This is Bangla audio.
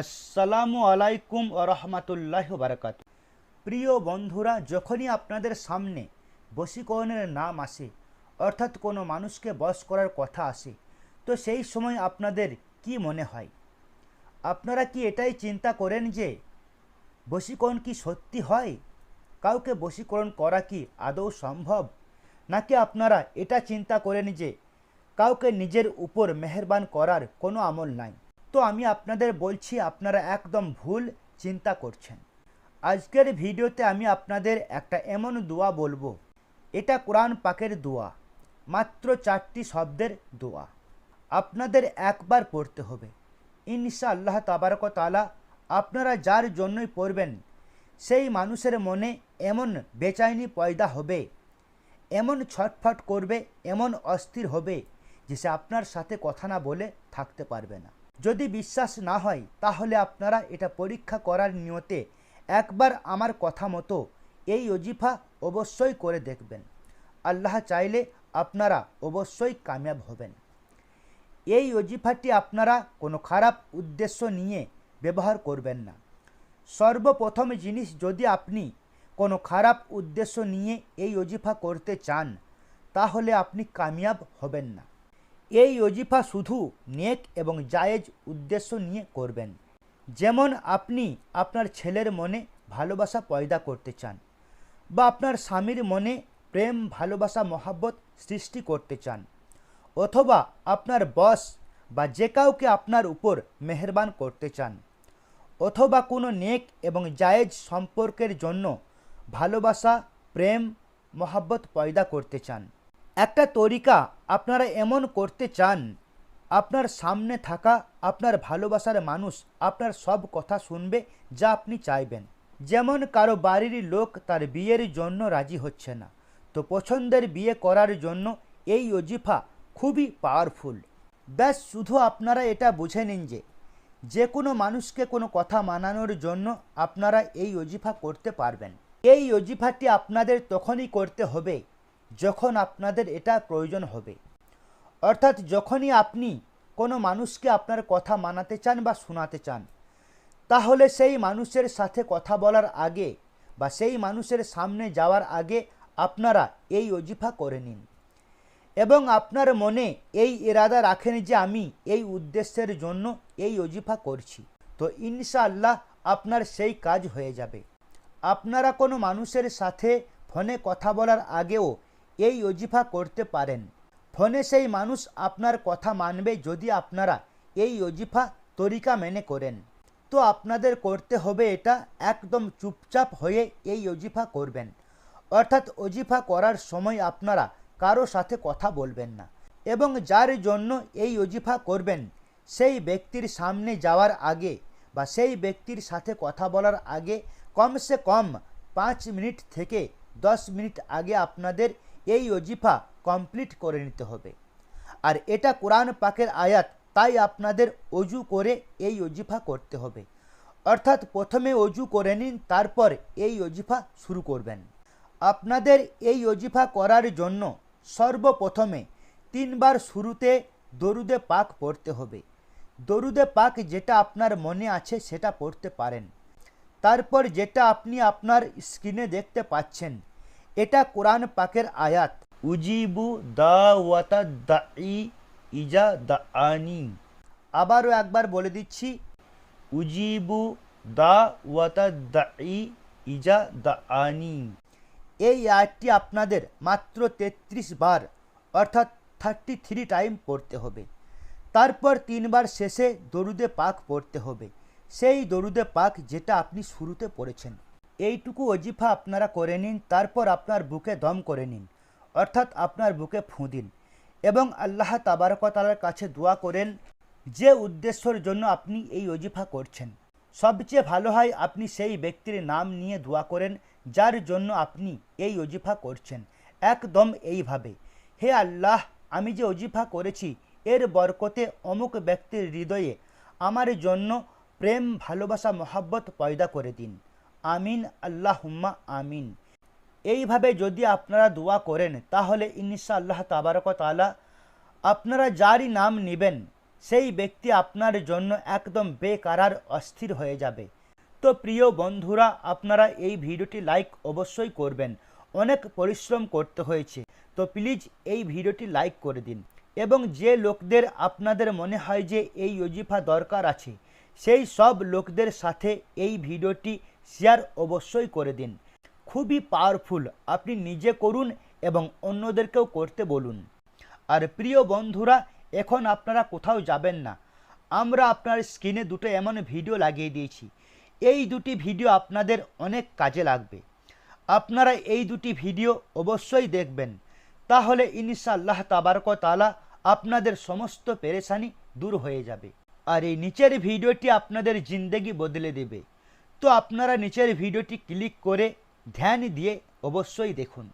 আসসালামু আলাইকুম রহমতুল্লাহ বারাকাত প্রিয় বন্ধুরা, যখনই আপনাদের সামনে বশীকরণের নাম আসে, অর্থাৎ কোনো মানুষকে বস করার কথা আসে, তো সেই সময় আপনাদের কি মনে হয়? আপনারা কি এটাই চিন্তা করেন যে বশীকরণ কি সত্যি হয়? কাউকে বশীকরণ করা কি আদৌ সম্ভব? নাকি আপনারা এটা চিন্তা করেন যে কাউকে নিজের উপর মেহেরবান করার কোনো আমল নাই? তো আমি আপনাদের বলছি, আপনারা একদম ভুল চিন্তা করছেন। আজকের ভিডিওতে আমি আপনাদের একটা এমন দোয়া বলব। এটা কোরআন পাকের দোয়া, মাত্র চারটি শব্দের দোয়া। আপনাদের একবার পড়তে হবে। ইনশা আল্লাহ তাবারক তালা আপনারা যার জন্যই পড়বেন, সেই মানুষের মনে এমন বেচাইনি পয়দা হবে, এমন ছটফট করবে, এমন অস্থির হবে যে সে আপনার সাথে কথা না বলে থাকতে পারবে না। যদি বিশ্বাস না হয়, তাহলে আপনারা এটা পরীক্ষা করার নিয়তে একবার আমার কথা মতো এই অজিফা অবশ্যই করে দেখবেন। আল্লাহ চাইলে আপনারা অবশ্যই কামিয়াব হবেন। এই অজিফাটি আপনারা কোনো খারাপ উদ্দেশ্য নিয়ে ব্যবহার করবেন না। সর্বপ্রথম জিনিস, যদি আপনি কোনো খারাপ উদ্দেশ্য নিয়ে এই অজিফা করতে চান, তাহলে আপনি কামিয়াব হবেন না। এই অজিফা শুধু নেক এবং জায়েজ উদ্দেশ্য নিয়ে করবেন। যেমন আপনি আপনার ছেলের মনে ভালোবাসা পয়দা করতে চান বা আপনার স্বামীর মনে প্রেম, ভালোবাসা, মহাব্বত সৃষ্টি করতে চান অথবা আপনার বস বা যে কাউকে আপনার উপর মেহরবান করতে চান অথবা কোনো নেক এবং জায়েজ সম্পর্কের জন্য ভালোবাসা, প্রেম, মহাব্বত পয়দা করতে চান। একটা তরিকা আপনারা এমন করতে চান, আপনার সামনে থাকা আপনার ভালোবাসার মানুষ আপনার সব কথা শুনবে যা আপনি চাইবেন। যেমন কারও বাড়ির লোক তার বিয়ের জন্য রাজি হচ্ছে না, তো পছন্দের বিয়ে করার জন্য এই অজিফা খুবই পাওয়ারফুল ব্যাস, শুধু আপনারা এটা বুঝে নিন যে যে কোনো মানুষকে কোনো কথা মানানোর জন্য আপনারা এই অজিফা করতে পারবেন। এই অজিফাটি আপনাদের তখনই করতে হবে যখন আপনাদের এটা প্রয়োজন হবে। অর্থাৎ যখনই আপনি কোনো মানুষকে আপনার কথা মানাতে চান বা শোনাতে চান, তাহলে সেই মানুষের সাথে কথা বলার আগে বা সেই মানুষের সামনে যাওয়ার আগে আপনারা এই অজিফা করে নিন। এবং আপনার মনে এই ইরাদা রাখেন যে আমি এই উদ্দেশ্যের জন্য এই অজিফা করছি। তো ইনশাআল্লাহ আপনার সেই কাজ হয়ে যাবে। আপনারা কোনো মানুষের সাথে ফোনে কথা বলার আগেও এই অজিফা করতে পারেন। ফোনে সেই মানুষ আপনার কথা মানবে যদি আপনারা এই অজিফা তরিকা মেনে করেন। তো আপনাদের করতে হবে এটা একদম চুপচাপ হয়ে এই অজিফা করবেন। অর্থাৎ অজিফা করার সময় আপনারা কারও সাথে কথা বলবেন না। এবং যার জন্য এই অজিফা করবেন, সেই ব্যক্তির সামনে যাওয়ার আগে বা সেই ব্যক্তির সাথে কথা বলার আগে কমসে কম পাঁচ মিনিট থেকে দশ মিনিট আগে আপনাদের এই অজিফা কমপ্লিট করে নিতে হবে। আর এটা কোরআন পাকের আয়াত, তাই আপনাদের অজু করে এই অজিফা করতে হবে। অর্থাৎ প্রথমে অজু করে নিন, তারপর এই অজিফা শুরু করবেন। আপনাদের এই অজিফা করার জন্য সর্বপ্রথমে তিনবার শুরুতে দরুদে পাক পড়তে হবে। দরুদে পাক যেটা আপনার মনে আছে সেটা পড়তে পারেন। তারপর যেটা আপনি আপনার স্ক্রিনে দেখতে পাচ্ছেন এটা কোরআন পাকের আয়াত। উজিবু দা ওয়াতা দাই ইজা দা আনি আবারও একবার বলে দিচ্ছি, উজিবু দা ওয়াতা দাই ইজা দা আনি এই আয়াতটি আপনাদের মাত্র তেত্রিশ বার, অর্থাৎ থার্টি থ্রি টাইম পড়তে হবে। তারপর তিনবার শেষে দরুদে পাক পড়তে হবে। সেই দরুদে পাক যেটা আপনি শুরুতে পড়েছেন। এইটুকু অজিফা আপনারা করে নিন, তারপর আপনার বুকে দম করে নিন, অর্থাৎ আপনার বুকে ফুঁ দিন। এবং আল্লাহ তাবারকতালার কাছে দোয়া করেন, যে উদ্দেশ্যর জন্য আপনি এই অজিফা করছেন। সবচেয়ে ভালো হয় আপনি সেই ব্যক্তির নাম নিয়ে দোয়া করেন, যার জন্য আপনি এই অজিফা করছেন। একদম এইভাবে। হে আল্লাহ, আমি যে অজিফা করেছি, এর বরকতে অমুক ব্যক্তির হৃদয়ে আমার জন্য প্রেম, ভালোবাসা, মহাব্বত পয়দা করে দিন। আমিন আল্লাহ হুম্মা আমিন। এইভাবে যদি আপনারা দোয়া করেন, তাহলে ইনশা আল্লাহ তাবারক তালা আপনারা যারই নাম নেবেন, সেই ব্যক্তি আপনার জন্য একদম বেকারার অস্থির হয়ে যাবে। তো প্রিয় বন্ধুরা, আপনারা এই ভিডিওটি লাইক অবশ্যই করবেন। অনেক পরিশ্রম করতে হয়েছে। তো প্লিজ এই ভিডিওটি লাইক করে দিন এবং যে লোকদের আপনাদের মনে হয় যে এই ওজিফা দরকার আছে, সেই সব লোকদের সাথে এই ভিডিওটি শেয়ার অবশ্যই করে দিন। খুবই পাওয়ারফুল আপনি নিজে করুন এবং অন্যদেরকেও করতে বলুন। আর প্রিয় বন্ধুরা, এখন আপনারা কোথাও যাবেন না। আমরা আপনার স্ক্রিনে দুটো এমন ভিডিও লাগিয়ে দিয়েছি। এই দুটি ভিডিও আপনাদের অনেক কাজে লাগবে। আপনারা এই দুটি ভিডিও অবশ্যই দেখবেন। তাহলে ইনশাআল্লাহ তাবারক তালা আপনাদের সমস্ত পেরেশানি দূর হয়ে যাবে। আর এই নিচের ভিডিওটি আপনাদের জিন্দেগি বদলে দেবে। তো আপনারা নিচের ভিডিওটি ক্লিক করে ধ্যান দিয়ে অবশ্যই দেখুন।